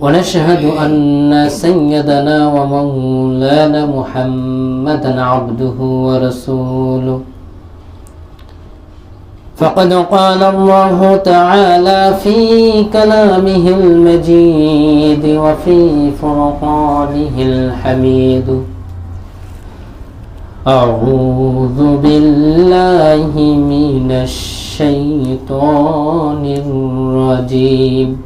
ونشهد أن سيدنا ومولانا محمدا عبده ورسوله. فقد قال الله تعالى في كلامه المجيد وفي فرقانه الحميد. أعوذ بالله من الشيطان الرجيم.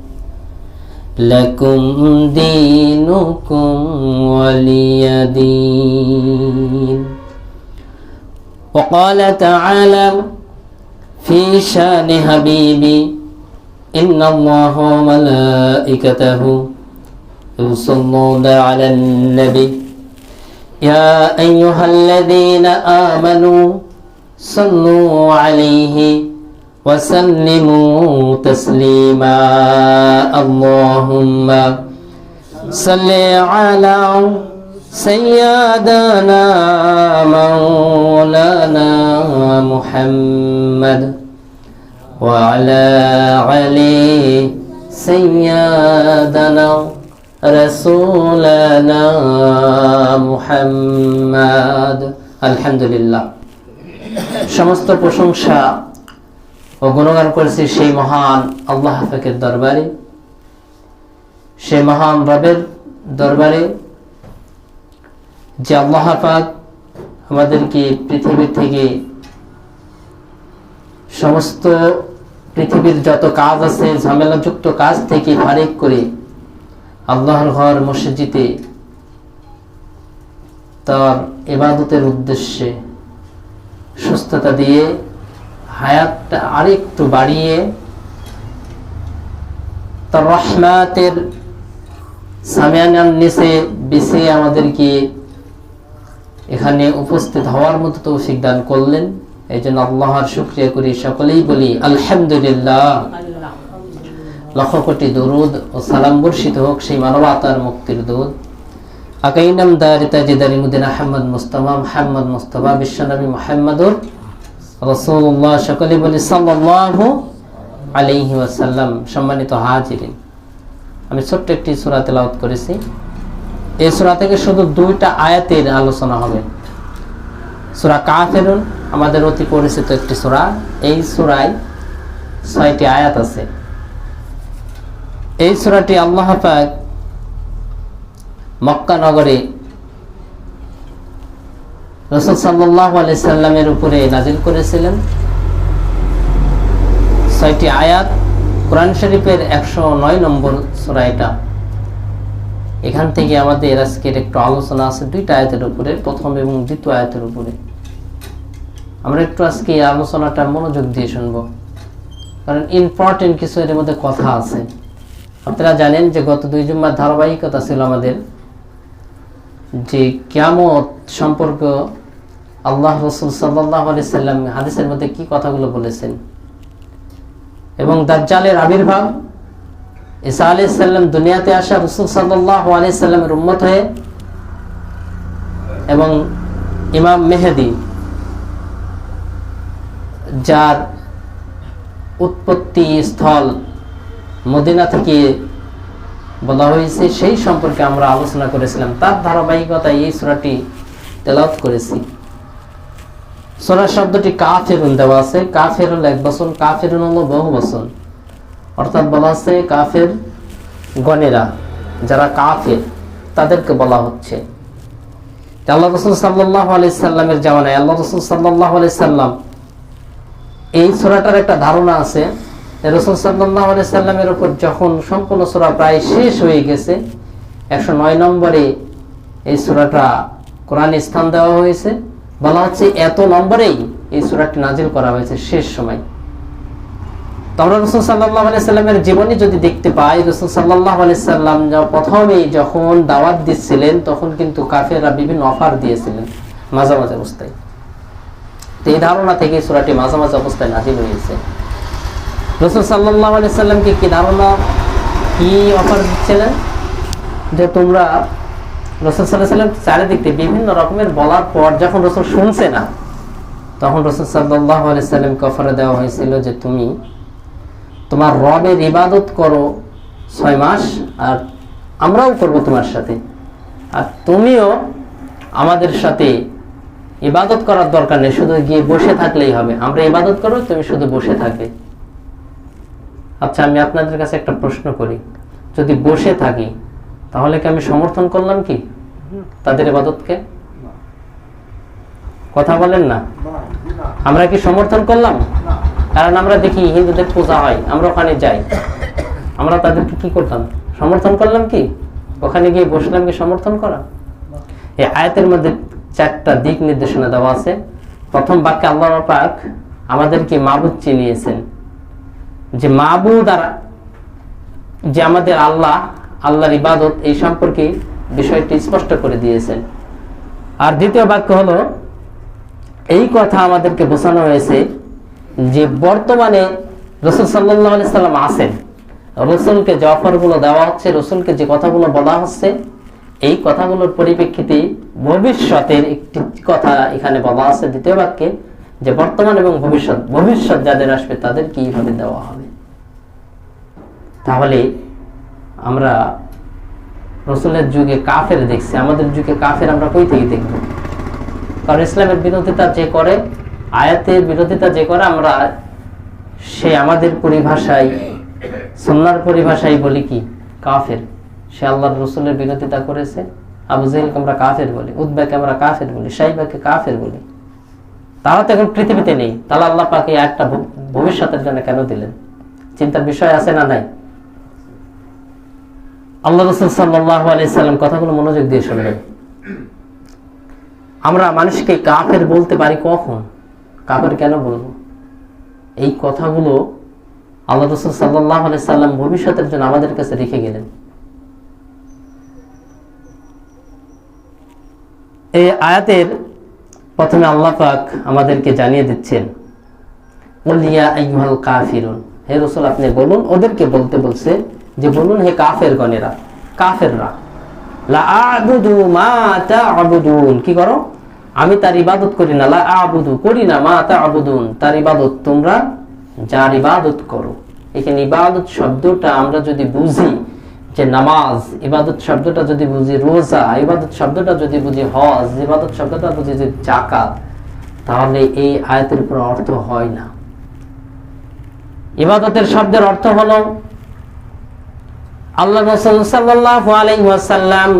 لكم دينكم ولي دين. وقال تعالى في شأن حبيبي إن الله وملائكته يصلون على النبي. يا أيها الذين آمنوا صلوا عليه وسلموا تسليما اللهم صل على سيدنا مولانا محمد وعلى علي سيدنا رسولنا محمد الحمد لله সমস্ত প্রশংসা ও গুণগান করেছি সেই মহান আল্লাহ হাফেকের দরবারে সেই মহান রবের দরবারে, যে আল্লাহ পাক আমাদেরকে পৃথিবী থেকে সমস্ত পৃথিবীর যত কাজ আছে, ঝামেলাযুক্ত কাজ থেকে ফারিক করে আল্লাহর ঘর মসজিদে তার এবাদতের উদ্দেশ্যে সুস্থতা দিয়ে হায়াতটা আরেকটু বাড়িয়ে তার রহমাতের সামিয়ানার নিচে বেছে আমাদেরকে এখানে উপস্থিত হওয়ার মতো তৌফিক দান করলেন। এই জন্য আল্লাহর শুক্রিয়া করি, সকলেই বলি আলহামদুলিল্লাহ। লক্ষ কোটি দরুদ ও সালাম বর্ষিত হোক সেই মানবতার মুক্তির দুধ আকাইনাম দারিতা জিদারি মুদিন আহমদ মুস্তফা, মোহাম্মদ মুস্তফা, বিশ্বনবী মোহাম্মদুর রসুল্লাহ সকলে বলি সাল্লাল্লাহু আলাইহি ওয়াসাল্লাম সম্মানিত হাজিরিন। আমি ছোট্ট একটি সূরা তেলাওয়াত করেছি। এই সূরা থেকে শুধু দুইটা আয়াতের আলোচনা হবে। সূরা কাফিরুন, আমাদের অতি পরিচিত একটি সূরা। এই সূরায় ছয়টি আয়াত আছে। এই সূরাটি আল্লাহ পাক মক্কা নগরে রসুল সাল্লাহ আলি সাল্লামের উপরে নাজিল করেছিলেন। ছয়টি আয়াত, কোরআন শরীফের একশো নয় নম্বর সুরা এটা এখান থেকে আমাদের আজকের একটু আলোচনা আছে দুইটা আয়াতের উপরে, প্রথম এবং দ্বিতীয় আয়াতের উপরে। আমরা একটু আজকে এই আলোচনাটা মনোযোগ দিয়ে শুনব। কারণ ইম্পর্টেন্ট কিছু এর মধ্যে কথা আছে। আপনারা জানেন যে গত দুই জুম্মার ধারাবাহিকতা ছিল আমাদের যে কিয়ামত সম্পর্ক আল্লাহ রসুল সাল্লাহ আলি সাল্লাম হাদিসের মধ্যে কি কথাগুলো বলেছেন? এবং দাজ্জালের আবির্ভাব, ঈসা আলি সাল্লাম দুনিয়াতে আসা রসুল সাল্লাহ আলি সাল্লামের উম্মত হয়ে এবং ইমাম মেহেদি, যার উৎপত্তি স্থল মদিনা থেকে বলা হয়েছে, সেই সম্পর্কে আমরা আলোচনা করেছিলাম। তার ধারাবাহিকতায় এই সুরাটি তেলাওয়াত করেছি। সোরা শব্দটি কাফেরুন দেওয়া আছে। কাফের হলো এক বছর কাফেরুন হলো বহু বছর অর্থাৎ বলা আছে কাফের গণেরা, যারা কাফের, তাদেরকে বলা হচ্ছে। আল্লাহ রসুল সাল্লাহ আলাই সাল্লামের জামানায় আল্লাহ রসুল সাল্লাহ আলাই সাল্লাম এই সোরাটার একটা ধারণা আছে। রসুল সাল্লাহ আলাই সাল্লামের উপর যখন সম্পূর্ণ সোরা প্রায় শেষ হয়ে গেছে, একশো নয় নম্বরে এই সোরাটা কোরআনে স্থান দেওয়া হয়েছে। বলা হচ্ছে এত নম্বরেই এই সুরাটি নাজিল করা হয়েছে শেষ সময়। তোমরা রসুল সাল্লাহ আলাইসাল্লামের জীবনী যদি দেখতে পাই, রসুল সাল্লাহ আলাইসাল্লাম প্রথমেই যখন দাওয়াত দিচ্ছিলেন, তখন কিন্তু কাফেররা বিভিন্ন অফার দিয়েছিলেন মাঝামাঝি অবস্থায়। তো এই ধারণা থেকে সুরাটি মাঝামাঝি অবস্থায় নাজিল হয়েছে। রসুল সাল্লাহ আলাইসাল্লামকে কি ধারণা, কি অফার দিচ্ছিলেন? যে তোমরা রসুল সাল্লাহ সাল্লাম চারিদিক বিভিন্ন রকমের বলার পর যখন রসুল শুনছে না, তখন রসুল সাল্লাহ সাল্লামকে অফারে দেওয়া হয়েছিল যে, তুমি তোমার রবের ইবাদত করো ছয় মাস আর আমরাও করব তোমার সাথে। আর তুমিও আমাদের সাথে ইবাদত করার দরকার নেই, শুধু গিয়ে বসে থাকলেই হবে। আমরা ইবাদত করব, তুমি শুধু বসে থাকবে। আচ্ছা আমি আপনাদের কাছে একটা প্রশ্ন করি। যদি বসে থাকি তাহলে কি আমি সমর্থন করলাম কি? তাদের ইবাদতকে? কথা বলেন না। আমরা কি সমর্থন করলাম? কারণ আমরা দেখি হিন্দুদের পূজা হয়, আমরা ওখানে যাই। আমরা তাদেরকে কি করতাম? সমর্থন করলাম কি? ওখানে গিয়ে বসলাম কি সমর্থন করা? এই আয়াতের মধ্যে চারটা দিক নির্দেশনা দেওয়া আছে। প্রথম বাক্যে আল্লাহ পাক আমাদেরকে মাবুদ চিনিয়েছেন। যে মাবুদ আর যে আমাদের আল্লাহ আল্লাহর ইবাদত এই সম্পর্কে বিষয়টি স্পষ্ট করে দিয়েছেন। আর দ্বিতীয় বাক্য হলো, এই কথা আমাদেরকে বোঝানো হয়েছে যে বর্তমানে রসুল সাল্লাহ সাল্লাম আছেন। রসুলকে যে অফারগুলো দেওয়া হচ্ছে, রসুলকে যে কথাগুলো বলা হচ্ছে, এই কথাগুলোর পরিপ্রেক্ষিতে ভবিষ্যতের একটি কথা এখানে বলা আছে দ্বিতীয় বাক্যে, যে বর্তমান এবং ভবিষ্যৎ ভবিষ্যৎ যাদের আসবে তাদের কীভাবে দেওয়া হবে। তাহলে আমরা রসুলের যুগে কাফের দেখছি, আমাদের যুগে কাফের আমরা কই থেকে দেখব? কারণ ইসলামের বিরোধিতা যে করে, আয়াতের বিরোধিতা যে করে, আমরা সে আমাদের পরিভাষায় সন্ন্যার পরিভাষায় বলি কি? কাফের। সে আল্লাহর রসুলের বিরোধিতা করেছে। আবু জেহেলকে আমরা কাফের বলি উদ্বেগকে আমরা কাফের বলি, সাইবাকে কাফের বলি। তারা তো এখন পৃথিবীতে নেই। তাহলে আল্লাহ পাকে একটা ভবিষ্যতের জন্য কেন দিলেন? চিন্তার বিষয় আছে না নাই? আল্লাহ রসুল সাল্লাহ আলাইসাল্লাম কথাগুলো মনোযোগ দিয়ে শুনবেন। আমরা মানুষকে কাফের বলতে পারি কখন? কাফের কেন বলব? এই কথাগুলো আল্লাহ রসুল সাল্লাহ সাল্লাম ভবিষ্যতের জন্য আমাদের কাছে রেখে গেলেন। এই আয়াতের প্রথমে আল্লাহ পাক আমাদেরকে জানিয়ে দিচ্ছেন উলিয়া আইহাল কাফিরুন। হে রসুল, আপনি বলুন, ওদেরকে বলতে বলছে যে বলুন হে কাফের গণেরা, কাফেররা লা আবুদু মা কি করো? আমি তার ইবাদত করি না লা আবুদু করি না মা তার ইবাদত তোমরা, যার ইবাদত করো। এখানে ইবাদত শব্দটা আমরা যদি বুঝি, যে নামাজ, ইবাদত শব্দটা যদি বুঝি রোজা, ইবাদত শব্দটা যদি বুঝি হজ, ইবাদত শব্দটা বুঝি জাকাত তাহলে এই আয়াতের উপর অর্থ হয় না। ইবাদতের শব্দের অর্থ হলো আল্লাহ রসুল সাল্লাহ আলাইসাল্লাম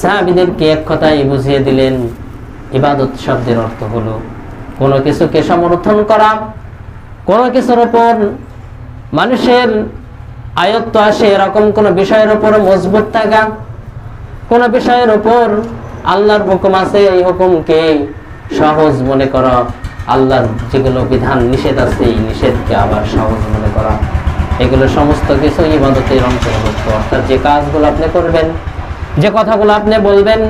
সাহাবিদেরকে এক কথাই বুঝিয়ে দিলেন, ইবাদত শব্দের অর্থ হলো কোনো কিছুকে সমর্থন করা, কোনো কিছুর ওপর মানুষের আয়ত্ত আসে এরকম কোনো বিষয়ের উপর মজবুত থাকা, কোন বিষয়ের উপর আল্লাহর হুকুম আছে এই হুকুমকে সহজ মনে করা, আল্লাহর যেগুলো বিধান নিষেধ আছে এই নিষেধকে আবার সহজ মনে করা। এগুলো সমস্ত কিছু ইবাদতের অন্তর্ভুক্ত। অর্থাৎ যে কাজগুলো আপনি করবেন, যে কথাগুলো আপনি বলবেন,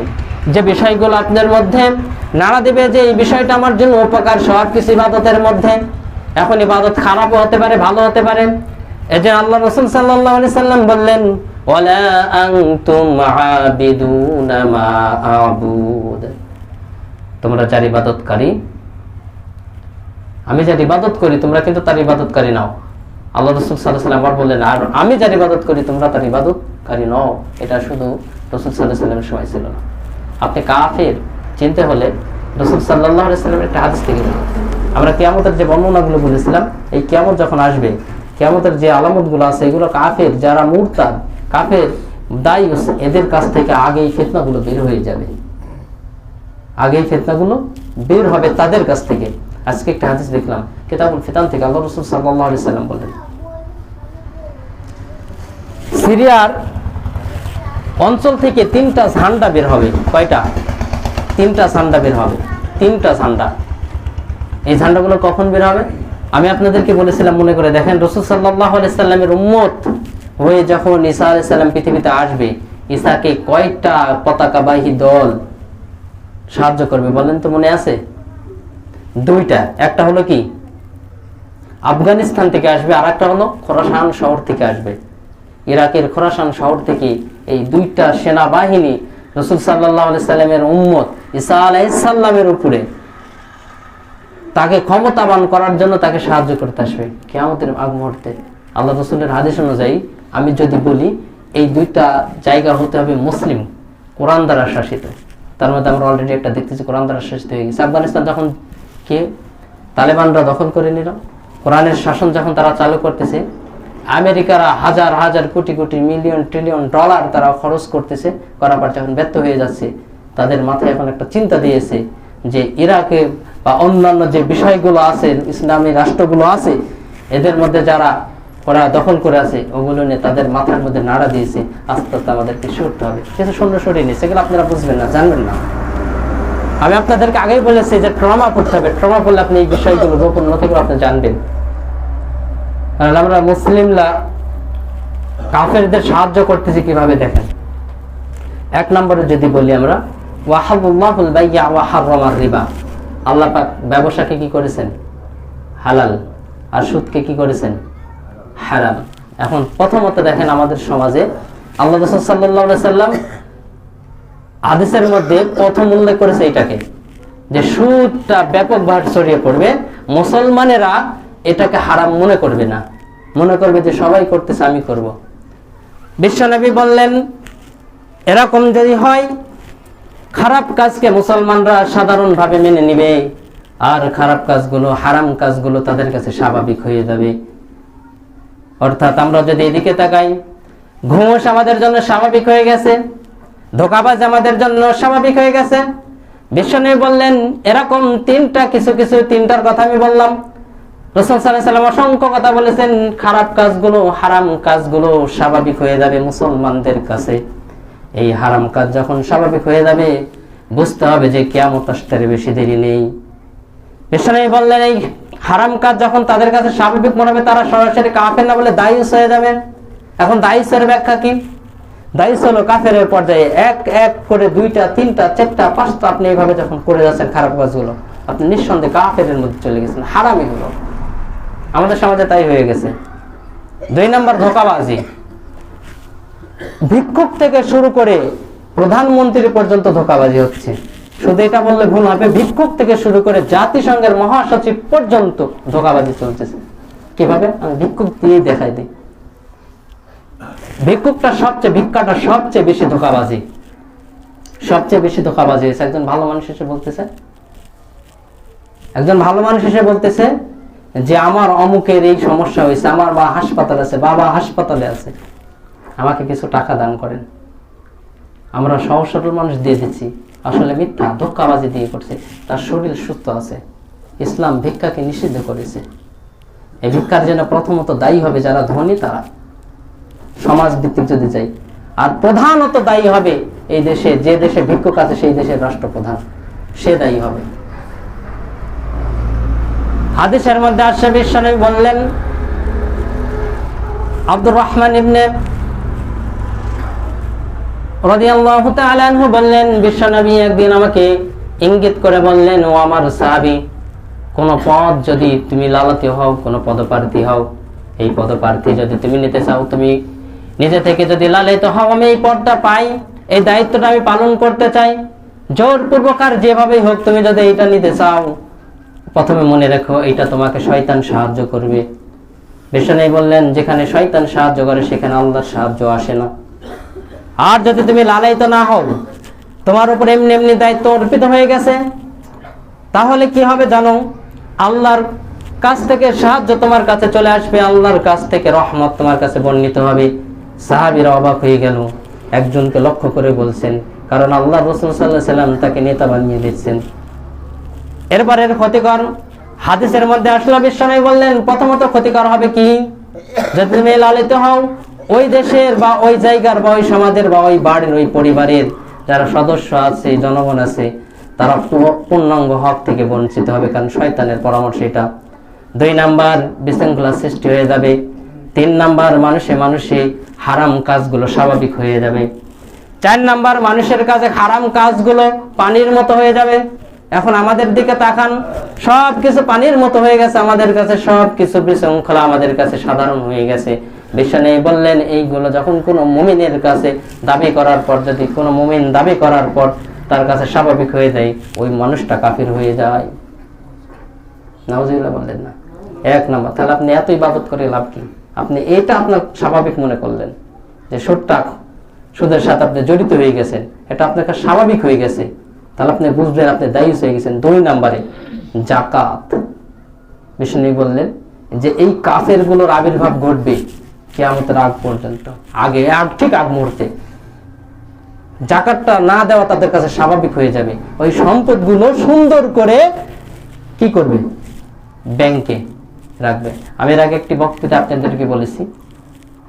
যে বিষয়গুলো আপনার মধ্যে নাড়া দেবে যে এই বিষয়টা আমার জন্য উপকার, সব কিছু ইবাদতের মধ্যে। এখন ইবাদত খারাপও হতে পারে, ভালো হতে পারে। এই যে আল্লাহ রসুল সাল্লাহ সাল্লাম বললেন তোমরা যার ইবাদতকারী, আমি যার ইবাদত করি, তোমরা কিন্তু তার ইবাদতকারী নাও। আল্লাহ রসুল সাল্লাহ আবার বললেন, আর আমি যার ইবাদত করি, তোমরা তার ইবাদতকারী নও। এটা শুধু রসুল সাল্লাহ সাল্লামের সময় ছিল না। আপনি কাফের, চিনতে হলে রসুল সাল্লাহ সাল্লামের একটা হাদিস থেকে। আমরা কেয়ামতের যে বর্ণনাগুলো বলেছিলাম, এই কেয়ামত যখন আসবে, কেয়ামতের যে আলামতগুলো আছে, এগুলো কাফের, যারা মুরতাদ, কাফের দায়ী, এদের কাছ থেকে আগে এই ফেতনাগুলো বের হয়ে যাবে। আগে এই ফেতনাগুলো বের হবে তাদের কাছ থেকে। আজকে একটা হাদিস দেখলাম, কেতাবুল ফিতান থেকে আল্লাহ রসুল সাল্লাহ সাল্লাম বললেন সিরিয়ার অঞ্চল থেকে তিনটা ঝান্ডা বের হবে। কয়টা? তিনটা ঝান্ডা বের হবে। তিনটা ঝান্ডা এই ঝান্ডাগুলো কখন বের হবে? আমি আপনাদেরকে বলেছিলাম, মনে করে দেখেন, রসুল সাল্লাহ আলাইসাল্লামের উম্মত হয়ে যখন ঈসা আলাইসাল্লাম পৃথিবীতে আসবে, ঈসাকে কয়টা পতাকাবাহী দল সাহায্য করবে বলেন তো মনে আছে? দুইটা। একটা হলো কি? আফগানিস্তান থেকে আসবে আর একটা হলো খোরাসান শহর থেকে আসবে। ইরাকের খোরাসান শহর থেকে এই দুইটা সেনাবাহিনী রসুল সাল্লাহ সাল্লামের উম্মত ঈসা আলাইসাল্লামের উপরে তাকে ক্ষমতাবান করার জন্য তাকে সাহায্য করতে আসবে। কেয়ামতের আগ মুহূর্তে আল্লাহ রসুলের আদেশ অনুযায়ী আমি যদি বলি, এই দুইটা জায়গা হতে হবে মুসলিম, কোরআন দ্বারা শাসিত। তার মধ্যে আমরা অলরেডি একটা দেখতেছি কোরআন দ্বারা শাসিত হয়ে গেছে। আফগানিস্তান যখন কে তালেবানরা দখল করে নিল, কোরআনের শাসন যখন তারা চালু করতেছে আমেরিকারা হাজার হাজার crore crore million, trillion dollar তারা খরচ করতেছে করার পর যখন ব্যর্থ হয়ে যাচ্ছে, তাদের মাথায় এখন একটা চিন্তা দিয়েছে যে ইরাকে বা অন্যান্য যে বিষয়গুলো আছে, ইসলামী রাষ্ট্রগুলো আছে, এদের মধ্যে যারা ওরা দখল করে আছে, ওগুলো নিয়ে তাদের মাথার মধ্যে নাড়া দিয়েছে, আস্তে আস্তে আমাদেরকে সরতে হবে। কিছু শূন্য সরিয়ে নিয়ে সেগুলো আপনারা বুঝবেন না, জানবেন না। আমি আপনাদেরকে আগেই বলেছি যে ট্রমা পড়তে হবে। ট্রমা পড়লে আপনি এই বিষয়গুলো গোপন নথিগুলো আপনি জানবেন। কারণ আমরা মুসলিমরা কাফেরদের সাহায্য করতেছি কীভাবে দেখেন? এক নম্বরে যদি বলি আমরা বাইয়া রিবা। আল্লাহ পাক ব্যবসাকে কি করেছেন? হালাল। আর সুদকে কি করেছেন? হারাম। এখন প্রথমত দেখেন আমাদের সমাজে আল্লাহ রসুল সাল্লাম আদেশের মধ্যে প্রথম উল্লেখ করেছে এটাকে, যে সুদটা ব্যাপকভাবে ছড়িয়ে পড়বে। মুসলমানেরা এটাকে হারাম মনে করবে না। মনে করবে যে সবাই করতেছে, আমি করব। বিশ্বনবী বললেন, এরকম যদি হয়, খারাপ কাজকে মুসলমানরা সাধারণভাবে মেনে নিবে। আর খারাপ কাজগুলো, হারাম কাজগুলো তাদের কাছে স্বাভাবিক হয়ে যাবে। অর্থাৎ আমরা যদি এদিকে তাকাই ঘুষ আমাদের জন্য স্বাভাবিক হয়ে গেছে, ধোকাবাজ আমাদের জন্য স্বাভাবিক হয়ে গেছে। বিশ্বনবী বললেন, এরকম তিনটা, কিছু কিছু তিনটার কথা আমি বললাম। রসুল সাল্লাহ সাল্লাম অসংখ্য কথা বলেছেন, খারাপ কাজগুলো, হারাম কাজগুলো স্বাভাবিক হয়ে যাবে মুসলমানদের কাছে। এই হারাম কাজ যখন স্বাভাবিক হয়ে যাবে, বুঝতে হবে যে কেয়ামত আসতে বেশি দেরি নেই। বিশ্বনবী বললেন, এই হারাম কাজ যখন তাদের কাছে স্বাভাবিক মনে হবে, তারা সরাসরি কাফের না বলে দায়ুস হয়ে যাবে। এখন দায়ুসের ব্যাখ্যা কি? দায়ুস হলো কাফের পর্যায়ে এক এক করে দুইটা, তিনটা, চারটা, পাঁচটা আপনি এইভাবে যখন করে যাচ্ছেন খারাপ কাজগুলো, আপনি নিঃসন্দেহে কাফের মধ্যে চলে গেছেন। হারামি হলো। আমাদের সমাজে তাই হয়ে গেছে। দুই নম্বর ধোকাবাজি। ভিক্ষুক থেকে শুরু করে প্রধানমন্ত্রী পর্যন্ত ধোকাবাজি হচ্ছে। শুধু এটা বললে ভুল হবে ভিক্ষুক থেকে শুরু করে জাতিসংঘের মহাসচিব পর্যন্ত ধোকাবাজি চলতেছে। কীভাবে? আমি ভিক্ষুক দিয়েই দেখাই দিই। ভিক্ষুকটা সবচেয়ে, ভিক্ষাটা সবচেয়ে বেশি ধোকাবাজি। সবচেয়ে বেশি ধোকাবাজি হয়েছে। একজন ভালো মানুষ এসে বলতেছে, একজন ভালো মানুষ এসে বলতেছে যে আমার অমুকের এই সমস্যা হয়েছে, আমার মা হাসপাতালে আছে, বাবা হাসপাতালে আছে, আমাকে কিছু টাকা দান করেন। আমরা সহজ সরল মানুষ দিয়ে দিচ্ছি। আসলে মিথ্যা ধোক্কাবাজি দিয়ে করছে। তার শরীর সুস্থ আছে। ইসলাম ভিক্ষাকে নিষিদ্ধ করেছে। এই ভিক্ষার জন্য প্রথমত দায়ী হবে যারা ধনী, তারা সমাজ ভিত্তিক যদি যাই। আর প্রধানত দায়ী হবে এই দেশে, যে দেশে ভিক্ষুক আছে, সেই দেশের রাষ্ট্রপ্রধান। সে দায়ী হবে। হাদিসের মধ্যে আসে বিশ্বনবী বললেন, আব্দুর রহমান ইবনে রাদিয়াল্লাহু বললেন, বিশ্বনবী একদিন আমাকে ইঙ্গিত করে বললেন, ও আমার সাহাবী, কোন পদ যদি তুমি লালতি হও, কোন পদপ্রার্থী হও, এই পদপ্রার্থী যদি তুমি নিতে চাও, তুমি নিজে থেকে যদি লালিত হও, আমি এই পদটা পাই, এই দায়িত্বটা আমি পালন করতে চাই। জোরপূর্বক আর যেভাবেই হোক, তুমি যদি এটা নিতে চাও প্রথমে মনে রেখো এটা তোমাকে শয়তান সাহায্য করবে। বিষ্ণু বললেন, যেখানে শয়তান সাহায্য করে, সেখানে আল্লাহর সাহায্য আসে না। আর যদি তুমি লালায়িত না হও, তোমার উপর এমনি এমনি দায়িত্ব অর্পিত হয়ে গেছে, তাহলে কি হবে জানো? আল্লাহর কাছ থেকে সাহায্য তোমার কাছে চলে আসবে, আল্লাহর কাছ থেকে রহমত তোমার কাছে বর্ণিত হবে। সাহাবিরা অবাক হয়ে গেল। একজনকে লক্ষ্য করে বলছেন, কারণ আল্লাহ রসুল সাল্লাহ সাল্লাম তাকে নেতা বানিয়ে দিচ্ছেন। এরপর এর ক্ষতিকর হাদিসের মধ্যে আসলো, বিশ্বনবী বললেন, প্রথমত ক্ষতিকর হবে কি? যদি তুমি লালিত হও, ওই দেশের বা ওই জায়গার বা ওই সমাজের বা ওই বাড়ির, ওই পরিবারের যারা সদস্য আছে, জনগণ আছে, তারা পূর্ণাঙ্গ হক থেকে বঞ্চিত হবে, কারণ শয়তানের পরামর্শ এটা। দুই নাম্বার, বিশৃঙ্খলা সৃষ্টি হয়ে যাবে। তিন নাম্বার, মানুষে মানুষে হারাম কাজগুলো স্বাভাবিক হয়ে যাবে। চার নাম্বার, মানুষের কাছে হারাম কাজগুলো পানির মতো হয়ে যাবে। এখন আমাদের দিকে তাকান সব কিছু পানির মতো হয়ে গেছে, আমাদের কাছে সব কিছু বিশৃঙ্খলা আমাদের কাছে সাধারণ হয়ে গেছে। বিশ্বনে বললেন, এইগুলো যখন কোনো মুমিনের কাছে দাবি করার পর, যদি কোনো মুমিন দাবি করার পর তার কাছে স্বাভাবিক হয়ে যায়, ওই মানুষটা কাফির হয়ে যায়। বললেন, না, এক নম্বর, তাহলে আপনি এত ইবাদত করে লাভ কি? আপনি এটা আপনার স্বাভাবিক মনে করলেন যে সুরটা সুদের সাথে আপনি জড়িত হয়ে গেছেন, এটা আপনার স্বাভাবিক হয়ে গেছে। তাহলে আপনি বুঝবেন, আপনি দায়ী হয়ে গেছেন। দুই নাম্বারে জাকাত বিষ্ণু বললেন যে এই কাফেরগুলোর আবির্ভাব ঘটবে কেয়ামতের আগ পর্যন্ত। আগে, আগ, ঠিক আগ মুহূর্তে। জাকাতটা না দেওয়া তাদের কাছে স্বাভাবিক হয়ে যাবে। ওই সম্পদগুলো সুন্দর করে কি করবে? ব্যাংকে রাখবে। আমি এর আগে একটি বক্তৃতা আপনাদেরকে বলেছি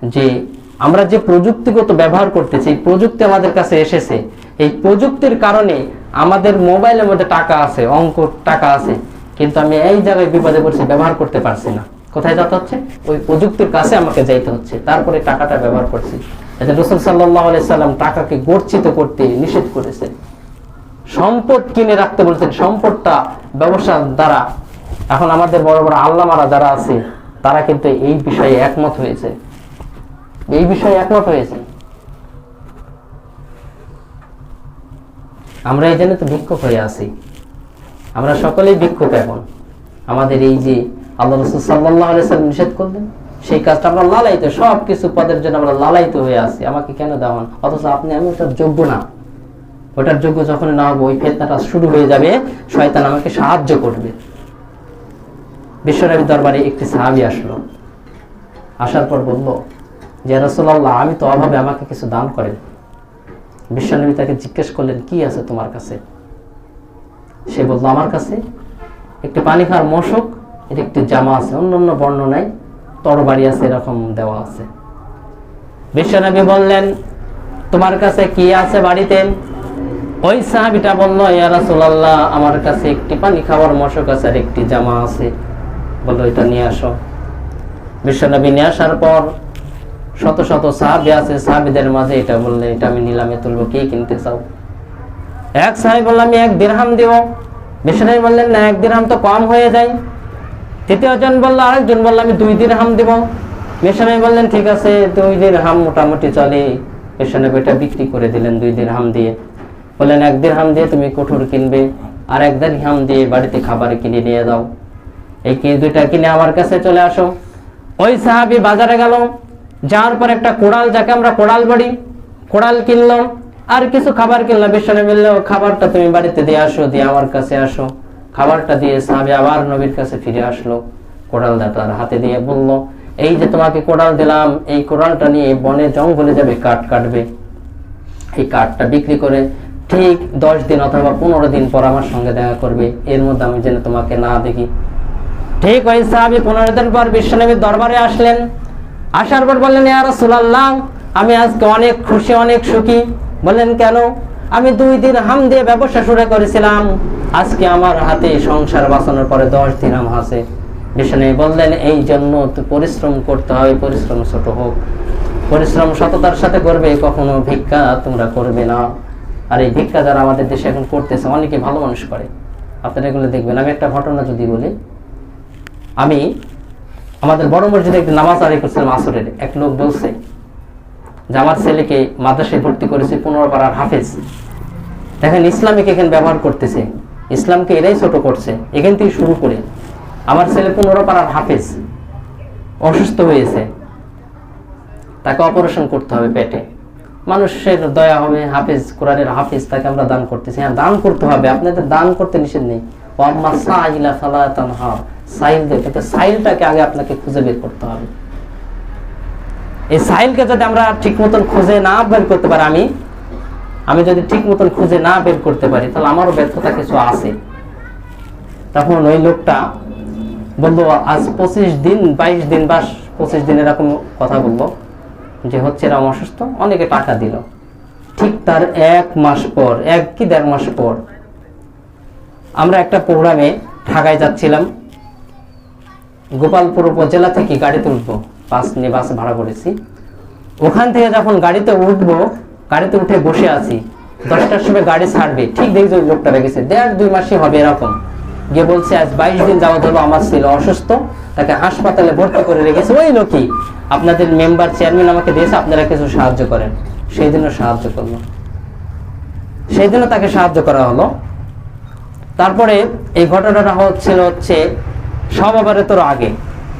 যে আমরা যে প্রযুক্তিগত ব্যবহার করতেছি, এই প্রযুক্তি আমাদের কাছে এসেছে। এই প্রযুক্তির কারণে আমাদের মোবাইলের মধ্যে টাকা আছে অঙ্ক টাকা আছে, কিন্তু আমি এই জায়গায় বিপদে পড়ছি, ব্যবহার করতে পারছি না। কোথায় যেতে হচ্ছে? ওই প্রযুক্তির কাছে আমাকে যাইতে হচ্ছে। তারপরে টাকাটা ব্যবহার করছি। এতে রসুল সাল্লাহ সাল্লাম টাকাকে গর্চিত করতে নিষেধ করেছেন সম্পদ কিনে রাখতে বলছেন, সম্পদটা ব্যবসার দ্বারা। এখন আমাদের বড় বড় আল্লামারা যারা আছে, তারা কিন্তু এই বিষয়ে একমত হয়েছে। এই বিষয়ে একমত হয়েছে। আমরা এই জন্য তো ভিক্ষুক হয়ে আছি। আমরা সকলেই ভিক্ষুক এখন। আমাদের এই যে আল্লাহ রসুল সাল্লাহ সাল্লাম নিষেধ করলেন, সেই কাজটা আমরা লালাইত সব কিছু পদের জন্য আমরা লালাইত হয়ে আছি। আমাকে কেন দেওয়ান অথচ আপনি, আমি ওটার যোগ্য না। ওটার যোগ্য যখন না হব, ওই ফেতনাটা শুরু হয়ে যাবে, শয়তান আমাকে সাহায্য করবে। বিশ্বনবী দরবারে একটি সাহাবি আসলো। আসার পর বলল, যে রসুল্লাহ আমি তো অভাবে আমাকে কিছু দান করেন। বিশ্বনবী তাকে জিজ্ঞেস করলেন, কি আছে তোমার কাছে? সে বলল, আমার কাছে একটি পানি খাওয়ার মশক, এর একটি জামা আছে অন্য অন্য বর্ণনায় তরবারি আছে, এরকম দেওয়া আছে। বিশ্বনবী বললেন, তোমার কাছে কি আছে বাড়িতে? ওই সাহাবিটা বলল, ইয়া রাসূলুল্লাহ, আমার কাছে একটি পানি খাওয়ার মশক আছে, আর একটি জামা আছে। বলল, এটা নিয়ে আসো। বিশ্বনবী নিয়ে আসার পর শত শত সাহাবি আছে, সাহাবিদের মাঝে এটা বললে, এটা আমি নিলামে তুলবো, কে কিনতে চাও? এক সাহেব বললাম আমি এক দিরহাম দিব। বিশ্বনবী বললেন, না, এক দিরহাম তো কম হয়ে যায়। তৃতীয় জন বলল, আরেকজন বলল, আমি দুই দিরহাম দিব। বিশ্বনবী বললেন, ঠিক আছে, দুই দিরহাম মোটামুটি চলে। বিশ্বনবী এটা বিক্রি করে দিলেন দুই দিরহাম দিয়ে। বললেন, এক দিরহাম দিয়ে তুমি কঠোর কিনবে, আর এক দিরহাম দিয়ে বাড়িতে খাবার কিনে নিয়ে দাও এই দুইটা কিনে আমার কাছে চলে আসো? ওই সাহাবি বাজারে গেল। যাওয়ার পর একটা কোড়াল, যাকে আমরা কোড়াল বাড়ি কোড়াল কিনলাম, আর কিছু খাবার কিনলো বিশ্বনে মিললো, খাবারটা তুমি বাড়িতে দিয়ে আসো, দিয়ে আমার কাছে আসো। খাবারটা দিয়ে সাহাবি আবার নবীর কাছে ফিরে আসলো। কোড়ালটা তার হাতে দিয়ে বলল, এই যে তোমাকে কোড়াল দিলাম, এই কোড়ালটা নিয়ে বনে জঙ্গলে যাবে, কাঠ কাটবে। এই কাঠটা বিক্রি করে ঠিক দশ দিন অথবা পনেরো দিন পর আমার সঙ্গে দেখা করবে। এর মধ্যে আমি যেন তোমাকে না দেখি। ঠিক ওই সাহাবি পনেরো দিন পর বিশ্বনবীর দরবারে আসলেন। আসার পর বললেন, ইয়া রাসূলুল্লাহ, আমি আজকে অনেক খুশি, অনেক সুখী। বললেন, কেন? আমি দুই দিন হাম দিয়ে ব্যবসা শুরু করেছিলাম। আজকে আমার হাতে সংসার বাঁচানোর পরে দশ দিন আম আছে। বিশ্বনবী বললেন, এই জন্য পরিশ্রম করতে হবে, পরিশ্রম ছোট হোক। পরিশ্রম সততার সাথে করবে, কখনো ভিক্ষা তোমরা করবে না। আর এই ভিক্ষা যারা আমাদের দেশে এখন করতেছে, অনেকে ভালো মানুষ করে। আপনারা এগুলো দেখবেন। আমি একটা ঘটনা যদি বলি। আমি আমাদের বড় মসজিদে একটি নামাজ আদায় করছিলাম আসরের, এক লোক বলছে যে আমার ছেলেকে মাদ্রাসায় ভর্তি করেছে পনেরো পাড়ার হাফেজ। দেখেন ইসলামিক এখানে ব্যবহার করতেছে। ইসলামকে এরাই ছোট করছে, এখান থেকে শুরু করে। আমার ছেলে পনেরো পাড়ার হাফেজ, অসুস্থ হয়েছে। তাকে অপারেশন করতে হবে পেটে। মানুষের দয়া হবে, হাফেজ, কোরআনের হাফেজ তাকে আমরা দান করতেছি। হ্যাঁ দান করতে হবে, আপনাদের দান করতে নিষেধ নেই। সাইলা দিয়ে কিন্তু সাইলটাকে আগে আপনাকে খুঁজে বের করতে হবে। এই সাইলকে যদি আমরা ঠিক মতন খুঁজে না বের করতে পারি, আমি আমি যদি ঠিক মতন খুঁজে না বের করতে পারি, তাহলে আমারও ব্যর্থতা কিছু আছে। তখন ওই লোকটা বলল, আজ পঁচিশ দিন, বাইশ দিন বা পঁচিশ দিন এরকম কথা বলব যে হচ্ছে এরকম অসুস্থ, অনেকে টাকা দিল। ঠিক তার এক মাস পর, এক কি দেড় মাস পর, আমরা একটা প্রোগ্রামে ঢাকায় যাচ্ছিলাম। গোপালপুর উপজেলা থেকে গাড়িতে উঠবো বাস নিয়ে বাস ভাড়া করেছি। ওখান থেকে যখন গাড়িতে উঠবো, গাড়িতে উঠে বসে আছি। দশটার সময় গাড়ি ছাড়বে। ঠিক দেখছি লোকটা রেখেছে দেড় দুই মাসে হবে এরকম। গিয়ে বলছে, আজ বাইশ দিন যাওয়া হলো আমার ছিল অসুস্থ। তাকে হাসপাতালে ভর্তি করে রেখেছে। ওই লোকই। আপনাদের মেম্বার চেয়ারম্যান আমাকে দিয়েছে, আপনারা কিছু সাহায্য করেন। সেই দিনও সাহায্য করল। সেই দিনও তাকে সাহায্য করা হলো। তারপরে এই ঘটনাটা হচ্ছিল হচ্ছে সবাবারে তোর আগে।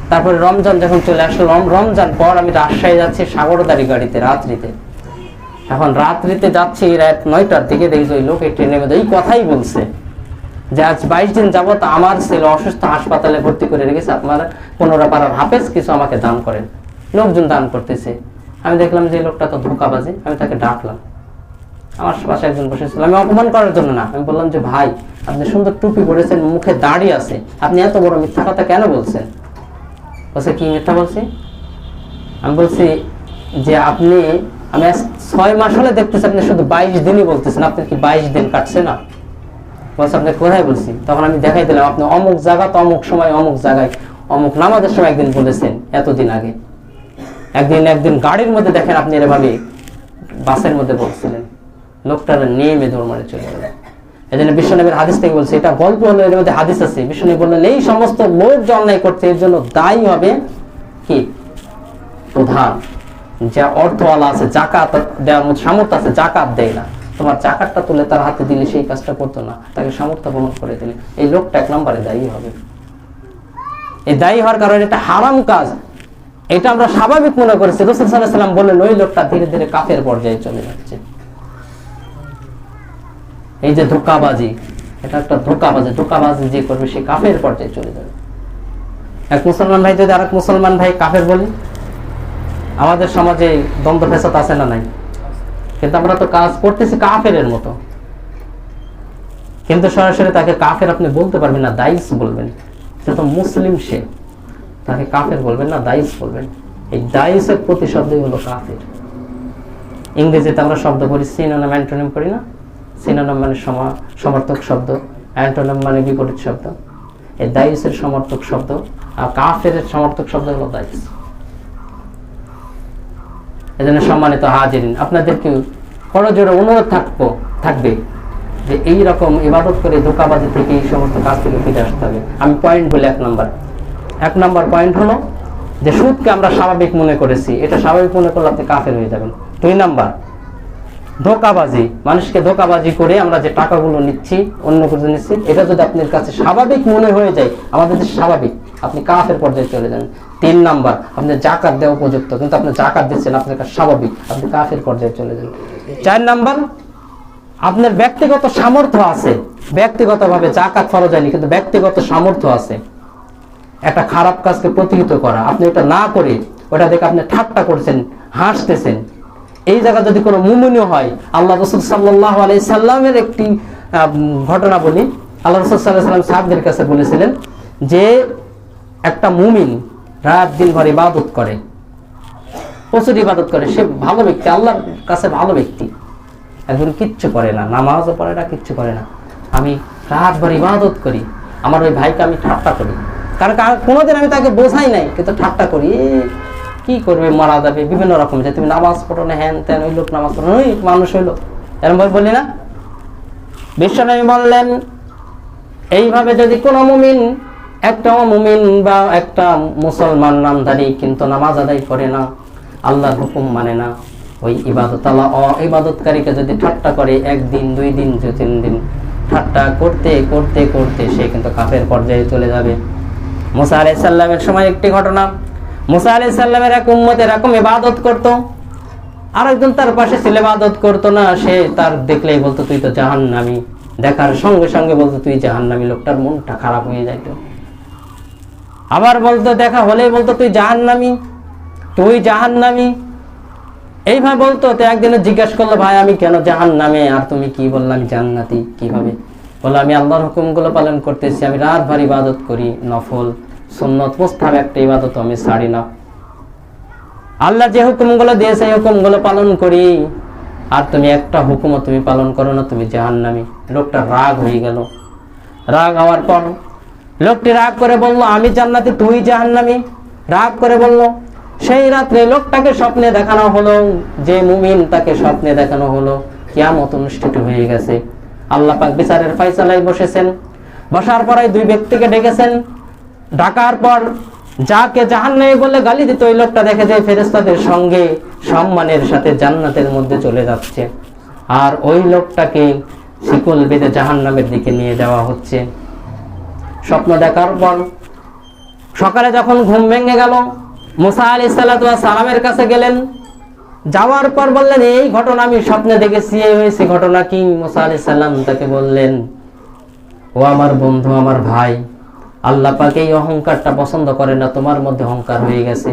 তারপরে রমজান যখন চলে আসলো, রম- রমজান পর আমি রাজশাহী যাচ্ছি সাগরদারি গাড়িতে, রাত্রিতে। এখন রাত্রিতে যাচ্ছি রাত নয়টার দিকে দেখছি ওই লোক এই ট্রেনের মধ্যে, এই কথাই বলছে যে আজ বাইশ দিন যাবত আমার ছেলে অসুস্থ, হাসপাতালে ভর্তি করে রেখেছে, আপনারা পনেরো পাড়ার হাফেজ কিছু আমাকে দান করেন। লোকজন দান করতেছে। আমি দেখলাম যে লোকটা তো ধোকাবাজি, আমি তাকে ডাকলাম। আমার পাশে একজন বসেছিল। আমি অপমান করার জন্য না, আমি বললাম যে, ভাই, আপনি সুন্দর টুপি পরেছেন, মুখে দাড়ি আছে। আপনি এত বড় মিথ্যা কথা কেন বলছেন? বলছে, কি মিথ্যা বলছি? আমি বলছি যে, আপনি, আমি ছয় মাস হলে দেখতেছি আপনি শুধু বাইশ দিনই বলতেছেন আপনার কি বাইশ দিন কাটছে না? বলছে আপনি কোথায় বলছি? তখন আমি দেখাই দিলাম, আপনি অমুক জায়গা তো অমুক সময়, অমুক জায়গায়, অমুক নামাজের সময় একদিন বলেছেন, এতদিন আগে। একদিন একদিন গাড়ির মধ্যে দেখেন আপনি এভাবে বাসের মধ্যে বলছিলেন। লোকটার নেমে দৌড় মারে চলে গেল। এই জন্য বিশ্বনবীর হাদিস থেকে বলছে, এটা গল্প হলো, এর মধ্যে হাদিস আছে। বিশ্বনবী বললেন, এই সমস্ত লোক যে অন্যায় করছে এর জন্য দায়ী হবে কি? প্রধান। যে অর্থওয়ালা আছে জাকাত দেওয়ার মতো সামর্থ্য আছে জাকাত দেয় না। তোমার জাকাতটা তুলে তার হাতে দিলে সেই কাজটা করতো না। তাকে সামর্থ্য প্রমাণ করে দিলে। এই লোকটা এক নম্বরে দায়ী হবে। এই দায়ী হওয়ার কারণে এটা হারাম কাজ। এটা আমরা স্বাভাবিক মনে করেছি। রসুল সাল্লাহ সাল্লাম বললেন, ওই লোকটা ধীরে ধীরে কাফের পর্যায়ে চলে যাচ্ছে। এই যে ধোকাবাজি, এটা একটা ধোকাবাজি ধোকাবাজি যে করবে সে কাফের পর্যায়ে চলে যাবে। এক মুসলমান ভাই যদি আরেক মুসলমান ভাই কাফের বলি, আমাদের সমাজে দ্বন্দ্ব ফেসাদ আছে না নাই? কিন্তু আমরা তো কাজ করতেছি কাফের মতো। কিন্তু সরাসরি তাকে কাফের আপনি বলতে পারবেন না, দাইস বলবেন। সে তো মুসলিম সে। তাকে কাফের বলবেন না, দাইস বলবেন। এই দাইসের প্রতিশব্দই হলো কাফের। ইংরেজিতে আমরা শব্দ পড়ি, সিনোনাম অ্যান্টোনিম করি না? সিনোনাম মানে সমর্থক শব্দ, অ্যান্টোনাম মানে বিপরীত শব্দ। এই দাইসের সমর্থক শব্দ আর কাফের সমর্থক শব্দ হলো দাইস। এজন্য সম্মানিত হাজিরিন, আপনাদেরকে বড় জোরে অনুরোধ থাকব, থাকবে যে এই রকম ইবাদত করে ধোকাবাজি থেকে এই সমস্ত কাজ থেকে ফিরে আসতে হবে। আমি পয়েন্ট বলি এক নম্বর এক নম্বর পয়েন্ট হলো যে সুদকে আমরা স্বাভাবিক মনে করেছি, এটা স্বাভাবিক মনে করলে আপনি কাফের হয়ে যাবেন। দুই নাম্বার ধোকাবাজি, মানুষকে ধোকাবাজি করে আমরা যে টাকাগুলো নিচ্ছি, অন্য কিছু নিচ্ছি, এটা যদি আপনার কাছে স্বাভাবিক মনে হয়ে যায়, আমাদের স্বাভাবিক। আপনি কাফের পর্যায়ে চলে যাবেন তিন নাম্বার, আপনি জাকাত দেওয়া উপযুক্ত, কিন্তু আপনি জাকাত দিচ্ছেন, আপনার কাছে স্বাভাবিক। আপনি কাফের পর্যায়ে চলে যান। চার নাম্বার, আপনার ব্যক্তিগত সামর্থ্য আছে। ব্যক্তিগতভাবে জাকাত ফরজ হয়নি, কিন্তু ব্যক্তিগত সামর্থ্য আছে। একটা খারাপ কাজকে প্রতিহিত করা। আপনি ওটা না করে, ওটা দেখে আপনি ঠাট্টা করছেন, হাসতেছেন। এই জায়গা যদি কোনো মুমিনও হয়, আল্লাহ রসুল সাল্লাহ আলাই সাল্লামের একটি ঘটনা বলি। আল্লাহ রসুল সাল্লাহ সাল্লাম সাহাবদের কাছে বলেছিলেন যে, একটা মুমিন রাত দিন ভর ইবাদত করে। প্রচুর ইবাদত করে। সে ভালো ব্যক্তি, আল্লাহর কাছে ভালো ব্যক্তি। একজন কিচ্ছু করে না, নামাজও পড়ে না, কিচ্ছু করে না। আমি রাত ভর ইবাদত করি, আমার ওই ভাইকে আমি ঠাট্টা করি। কারণ কোনোদিন আমি তাকে বোঝাই নাই, কিন্তু ঠাট্টা করি। কি করবে, মারা যাবে, বিভিন্ন রকম। যে তুমি নামাজ পড়ো না হ্যান ত্যান ওই লোক নামাজ পড়ো ওই মানুষ হইল। এরকম বলি না? বিশ্বনবী বললেন, এইভাবে যদি কোনো মুমিন, একটা মুমিন বা একটা মুসলমান নামধারী কিন্তু নামাজ আদায় করে না, আল্লাহর হুকুম মানে না। ওই ইবাদত, আল্লাহ অ ইবাদতকারীকে যদি ঠাট্টা করে, একদিন, দুই দিন, দু তিন দিন, ঠাট্টা করতে করতে করতে সে কিন্তু কাফের পর্যায়ে চলে যাবে। মুসা আলাইহিস সাল্লামের সময় একটি ঘটনা মুসা আলাইহিস সাল্লামের এক উম্মত এরকম ইবাদত করতো। আরেকজন তার পাশে ছিল, ইবাদত করতো না, সে তার দেখলেই বলতো, তুই তো জাহান্নামী। দেখার সঙ্গে সঙ্গে বলতো, তুই জাহান্নামী লোকটার মনটা খারাপ হয়ে যাইতো। আবার বলতো, দেখা হলেই বলতো, তুই জাহান্নামী তুই জাহান্নামী। এইভাবে বলতো, তো একদিনে জিজ্ঞাসা করল, ভাই, আমি কেন জাহান নামে আর তুমি কি বললাম জান্নাতি কীভাবে? বলল, আমি আল্লাহর হুকুমগুলো পালন করতেছি, আমি রাত ভার ইবাদত করি, নফল। সুন্নত মুস্তাহাব একটা ইবাদত, আমি ছাড়ি না। আল্লাহ যে হুকুমগুলো দিয়েছে, এই হুকুমগুলো পালন করি। আর তুমি একটা হুকুমও তুমি পালন করো না, তুমি জাহান্নামী। লোকটা রাগ হয়ে গেল। রাগ হওয়ার পর লোকটি রাগ করে বলল, আমি জান্নাতি, তুই জাহান্নামী? রাগ করে বলল, সেই রাত্রে লোকটাকে স্বপ্নে দেখানো হলো, যে মুমিন তাকে স্বপ্নে দেখানো হলো। কিয়ামত অনুষ্ঠিত হয়ে গেছে। আল্লাহ পাক বিচারের ফয়সালায় বসেছেন। বসার পরে দুই ব্যক্তিকে ডেকেছেন। ডাকার পর যাকে জাহান জাহান্নামে বলে গালি দিত, ওই লোকটা দেখে যায় ফেরেস্তাদের সঙ্গে সম্মানের সাথে জান্নাতের মধ্যে চলে যাচ্ছে। আর ওই লোকটাকে শিকল বেঁধে জাহান্নামের দিকে নিয়ে যাওয়া হচ্ছে। স্বপ্ন দেখার পর সকালে যখন ঘুম ভেঙে গেল, মুসা আলি সালামের কাছে গেলেন। যাওয়ার পর বললেন, এই ঘটনা আমি স্বপ্নে দেখেছি, এই হয়েছে ঘটনা কি? মুসা আলি সাল্লাম তাকে বললেন, ও আমার বন্ধু, আমার ভাই। আল্লাহ পাক এই অহংকারটা পছন্দ করে না, তোমার মধ্যে অহংকার হয়ে গেছে।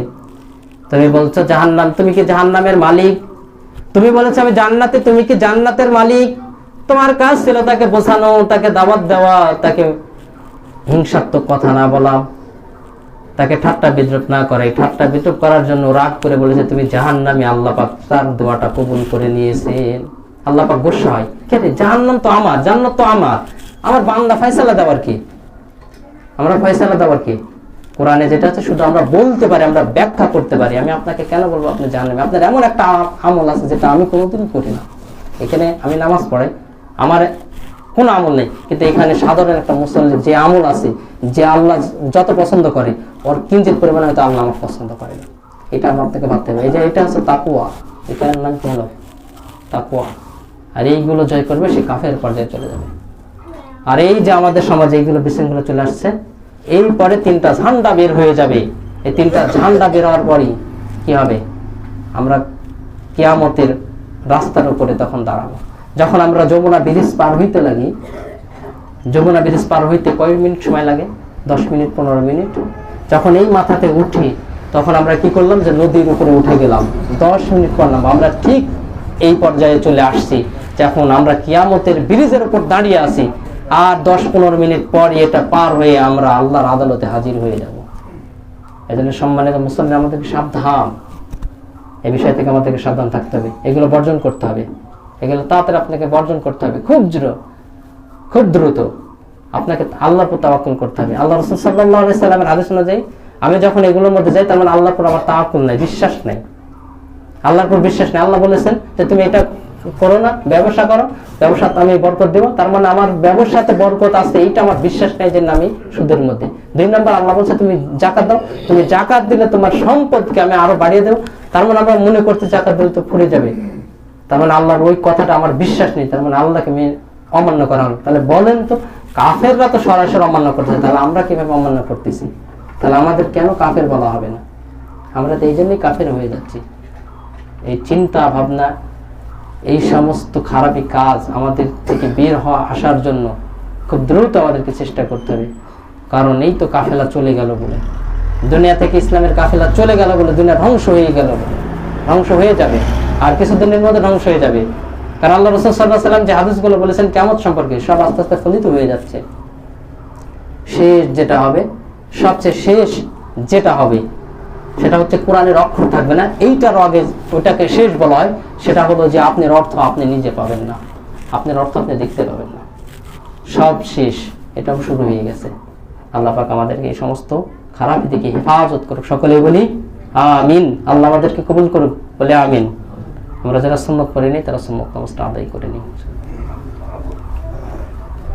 তুমি বলছো, জাহান্নাম, তুমি কি জাহান্নামের মালিক? তুমি বলেছ, আমি জান্নাতে, তুমি কি জান্নাতের মালিক? তোমার কাজ ছিল তাকে বোঝানো, তাকে দাওয়াত দেওয়া, তাকে হিংসাত্মক কথা না বলা। তাকে ঠাট্টা বিদ্রুপ না করে। ঠাট্টা বিদ্রুপ করার জন্য রাগ করে বলেছে, তুমি জাহান নামে আল্লাহ পাক তার দোয়াটা কবুল করে নিয়েছেন। আল্লাহ পাক গোসা হয়। কে জাহান্নাম তো আমার, জান্নাত তো আমার। আমার বান্দা ফাইসালা দেওয়ার কি? আমরা ফয়সালা দেওয়ার কি? কোরআনে যেটা আছে শুধু আমরা বলতে পারি, আমরা ব্যাখ্যা করতে পারি। আমি আপনাকে কেন বলব? আপনি জানেন আপনার এমন একটা আমল আছে যেটা আমি কোনোদিন করি না। এখানে আমি নামাজ পড়াই আমার কোনো আমল নেই। কিন্তু এখানে সাধারণ একটা মুসল্লির যে আমল আছে, যে আল্লাহ যত পছন্দ করে, ওর কিঞ্চিত পরিমাণে হয়তো আল্লাহ আমার পছন্দ করে না। এটা আমার থেকে ভাবতে হবে। এই যে এটা হচ্ছে তাকুয়া এটার নাম কি হলো? তাকুয়া আর এইগুলো জয় করবে সে কাফের পর্যায়ে চলে যাবে। আর এই যে আমাদের সমাজে এইগুলো বিশৃঙ্খলা চলে আসছে এই পরে তিনটা ঝান্ডা বের হয়ে যাবে। এই তিনটা ঝান্ডা বের হওয়ার পরই কি হবে? আমরা কিয়ামতের রাস্তার উপরে তখন দাঁড়াবো। যখন আমরা যমুনা ব্রিজ পার হইতে লাগি, যমুনা ব্রিজ পার হইতে কয়েক মিনিট সময় লাগে? দশ মিনিট, পনেরো মিনিট। যখন এই মাথাতে উঠি, তখন আমরা কি করলাম যে নদীর উপরে উঠে গেলাম। দশ মিনিট করলাম আমরা ঠিক এই পর্যায়ে চলে আসছি যখন আমরা কিয়ামতের ব্রিজের উপর দাঁড়িয়ে আছি। আর দশ পনেরো মিনিট পর এটা পার হয়ে আমরা আল্লাহর আদালতে হাজির হয়ে যাব। এই জন্য সম্মানিত মুসলমান আমাদেরকে সাবধান। এই বিষয় থেকে আমাদেরকে সাবধান থাকতে হবে। এগুলো বর্জন করতে হবে। এগুলো তাড়াতাড়ি আপনাকে বর্জন করতে হবে। খুব দ্রুত খুব দ্রুত আপনাকে আল্লাহর প্রতি করতে হবে। আল্লাহ রসুল সাল্লাহ সাল্লামের আদেশ অনুযায়ী আমি যখন এগুলোর মধ্যে যাই, তার মানে আল্লাহর পর আমার তাওয়াক্কুল নাই, বিশ্বাস নাই। আল্লাহর বিশ্বাস নেই। আল্লাহ বলেছেন যে তুমি এটা করো না, ব্যবসা করো ব্যবসাতে আমি বরকত দেবো। তার মানে আমার ব্যবসাতে বরকত আছে, এইটা আমার বিশ্বাস নেই যে আমি সুদের মধ্যে। দুই নম্বর, আল্লাহ বলছে, তুমি জাকাত দাও। তুমি জাকাত দিলে তোমার সম্পদকে আমি আরও বাড়িয়ে দেবো। তার মানে আমরা মনে করতে জাকাত দিলে তো ফুরে যাবে। তার মানে আল্লাহর ওই কথাটা আমার বিশ্বাস নেই। তার মানে আল্লাহকে আমি অমান্য করা হলো। তাহলে বলেন তো, কাফেররা তো সরাসরি অমান্য করতেছে। তাহলে আমরা কীভাবে অমান্য করতেছি? তাহলে আমাদের কেন কাফের বলা হবে না? আমরা তো এই জন্যই কাফের হয়ে যাচ্ছি। এই চিন্তা ভাবনা এই সমস্ত খারাপি কাজ আমাদের থেকে বের হওয়া, আসার জন্য খুব দ্রুত আমাদেরকে চেষ্টা করতে হবে। কারণ এই তো কাফেলা চলে গেল বলে। দুনিয়া থেকে ইসলামের কাফেলা চলে গেল বলে দুনিয়া ধ্বংস হয়ে গেল বলে। ধ্বংস হয়ে যাবে। আর কিছুদিনের মধ্যে ধ্বংস হয়ে যাবে। কারণ আল্লাহ রসুল সাল্লাহ সাল্লাম যে হাদিসগুলো বলেছেন কেমন সম্পর্কে সব আস্তে আস্তে ফলিত হয়ে যাচ্ছে। শেষ যেটা হবে, সবচেয়ে শেষ যেটা হবে সেটা হচ্ছে কোরআনের অক্ষর থাকবে না। এইটার আগে ওটাকে শেষ বলা হয়। সেটা হলো যে আপনার অর্থ আপনি নিজে পাবেন না। আপনার অর্থ আপনি দেখতে পাবেন না। সব শেষ। এটাও শুরু হয়ে গেছে। আল্লাহ পাক আমাদেরকে এই সমস্ত খারাপ দিকে হেফাজত করুক। সকলেই বলি, আমিন। আল্লাহ আমাদেরকে কবুল করুক। বলে আমিন। আমরা যারা সুন্নত করিনি, তারা সুন্নত নামাজটা আদায় করে নিই